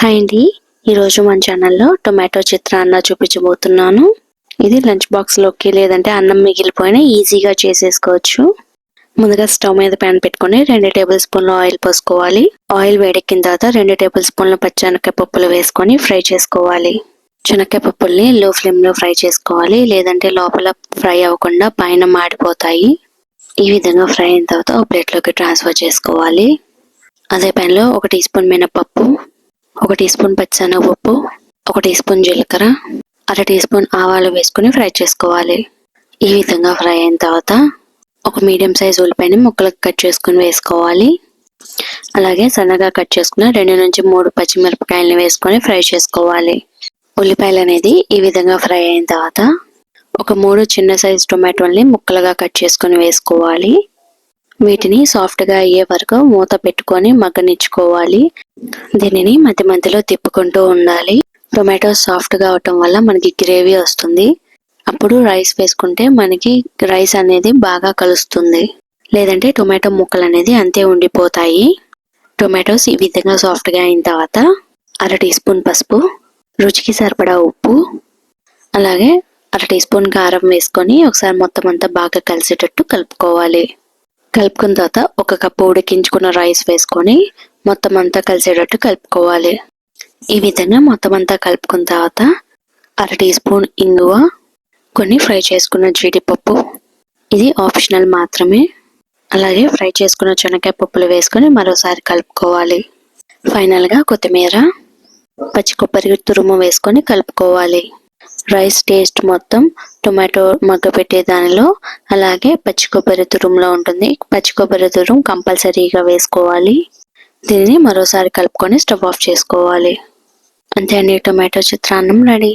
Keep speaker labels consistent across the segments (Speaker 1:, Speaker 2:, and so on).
Speaker 1: Hi అండి. ఈరోజు మన ఛానల్లో టొమాటో చిత్రాన్న చూపించబోతున్నాను. ఇది లంచ్ బాక్స్లోకి లేదంటే అన్నం మిగిలిపోయిన ఈజీగా చేసేసుకోవచ్చు. ముందుగా స్టవ్ మీద ప్యాన్ పెట్టుకొని రెండు టేబుల్ స్పూన్లు ఆయిల్ పోసుకోవాలి. ఆయిల్ వేడెక్కిన తర్వాత రెండు టేబుల్ స్పూన్లు పచ్చనక్కాయ పప్పులు వేసుకొని ఫ్రై చేసుకోవాలి. శనక్కాయ పప్పుల్ని లో ఫ్లేమ్లో ఫ్రై చేసుకోవాలి. లేదంటే లోపల ఫ్రై అవ్వకుండా పైన మాడిపోతాయి. ఈ విధంగా ఫ్రై అయిన తర్వాత ఒక ప్లేట్లోకి ట్రాన్స్ఫర్ చేసుకోవాలి. అదే ప్యాన్లో ఒక టీ స్పూన్ మినపప్పు ఒక టీ స్పూన్ పచ్చెనగపప్పు ఒక టీ స్పూన్ జీలకర్ర అర టీ స్పూన్ ఆవాలు వేసుకుని ఫ్రై చేసుకోవాలి. ఈ విధంగా ఫ్రై అయిన తర్వాత ఒక మీడియం సైజ్ ఉల్లిపాయని ముక్కలకు కట్ చేసుకుని వేసుకోవాలి. అలాగే సన్నగా కట్ చేసుకున్న రెండు నుంచి మూడు పచ్చిమిరపకాయలని వేసుకొని ఫ్రై చేసుకోవాలి. ఉల్లిపాయలు అనేది ఈ విధంగా ఫ్రై అయిన తర్వాత ఒక మూడు చిన్న సైజు టొమాటోల్ని ముక్కలుగా కట్ చేసుకొని వేసుకోవాలి. వీటిని సాఫ్ట్గా అయ్యే వరకు మూత పెట్టుకొని మగ్గనిచ్చుకోవాలి. దీనిని మధ్య మధ్యలో తిప్పుకుంటూ ఉండాలి. టొమాటో సాఫ్ట్గా అవటం వల్ల మనకి గ్రేవీ వస్తుంది. అప్పుడు రైస్ వేసుకుంటే మనకి రైస్ అనేది బాగా కలుస్తుంది. లేదంటే టొమాటో ముక్కలు అనేది అంతే ఉండిపోతాయి. టొమాటోస్ ఈ విధంగా సాఫ్ట్గా అయిన తర్వాత అర టీ స్పూన్ పసుపు రుచికి సరిపడా ఉప్పు అలాగే అర టీ స్పూన్ కారం వేసుకొని ఒకసారి మొత్తం అంతా బాగా కలిసేటట్టు కలుపుకోవాలి. కలుపుకున్న తర్వాత ఒక కప్పు ఉడికించుకున్న రైస్ వేసుకొని మొత్తం అంతా కలిసేటట్టు కలుపుకోవాలి. ఈ విధంగా మొత్తం అంతా కలుపుకున్న తర్వాత అర టీ స్పూన్ ఇంగువ కొన్ని ఫ్రై చేసుకున్న జీడిపప్పు. ఇది ఆప్షనల్ మాత్రమే. అలాగే ఫ్రై చేసుకున్న చెనక్కాయ పప్పులు వేసుకొని మరోసారి కలుపుకోవాలి. ఫైనల్గా కొత్తిమీర పచ్చి కొబ్బరి తురుము వేసుకొని కలుపుకోవాలి. రైస్ టేస్ట్ మొత్తం టొమాటో మగ్గ పెట్టే దానిలో అలాగే పచ్చి కొబ్బరి తురుములో ఉంటుంది. పచ్చి కొబ్బరి తురుము కంపల్సరీగా వేసుకోవాలి. దీనిని మరోసారి కలుపుకొని స్టవ్ ఆఫ్ చేసుకోవాలి. అంతే అండి టొమాటో చిత్రాన్నం రెడీ.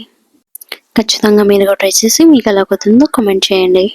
Speaker 1: ఖచ్చితంగా మీరు కూడా ట్రై చేసి మీకు ఎలా కుదురుతుందో కామెంట్ చేయండి.